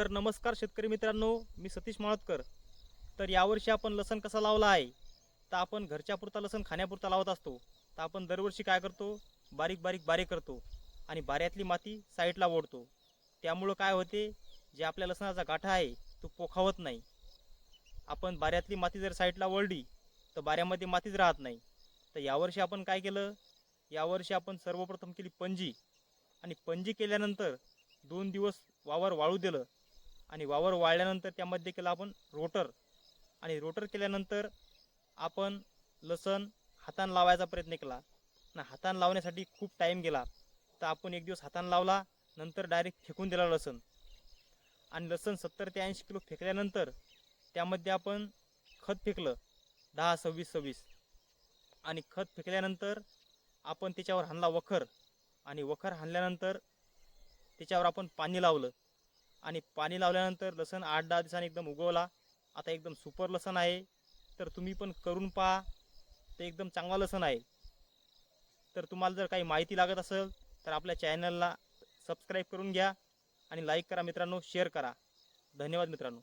तर नमस्कार शेतकरी मित्रांनो मी सतीश माळतकर. तर यावर्षी आपण लसण कसा लावला आहे? तर आपण घरच्यापुरता लसण खाण्यापुरता लावत असतो. तर आपण दरवर्षी काय करतो? बारीक बारीक बारे करतो आणि बाऱ्यातली माती साईडला ओढतो. त्यामुळं काय होते? जे आपल्या लसणाचा गाठा आहे तो पोखावत नाही. आपण बाऱ्यातली माती जर साईडला ओढली तर बाऱ्यामध्ये मातीच राहत नाही. तर यावर्षी आपण काय केलं? यावर्षी आपण सर्वप्रथम केली पंजी आणि पंजी केल्यानंतर दोन दिवस वावर वाळू दिलं. आणि वावर वाळल्यानंतर त्यामध्ये केलं आपण रोटर. आणि रोटर केल्यानंतर आपण लसण हातानं लावायचा प्रयत्न केला. ना हातान लावण्यासाठी खूप टाईम गेला. तर आपण एक दिवस हातानं लावला नंतर डायरेक्ट फेकून दिला लसण. आणि लसण सत्तर ते ऐंशी किलो फेकल्यानंतर त्यामध्ये आपण खत फेकलं दहा सव्वीस सव्वीस. आणि खत फेकल्यानंतर आपण त्याच्यावर हाणला वखर. आणि वखर हाणल्यानंतर त्याच्यावर आपण पाणी लावलं. आणि पाणी लावल्यानंतर लसण आठ दहा दिवसांनी एकदम उगवला. आता एकदम सुपर लसण आहे. तर तुम्ही पण करून पहा. ते एकदम चांगला लसण आहे. तर तुम्हाला जर काही माहिती लागत असेल तर आपल्या चॅनलला सबस्क्राईब करून घ्या आणि लाईक करा मित्रांनो शेअर करा. धन्यवाद मित्रांनो.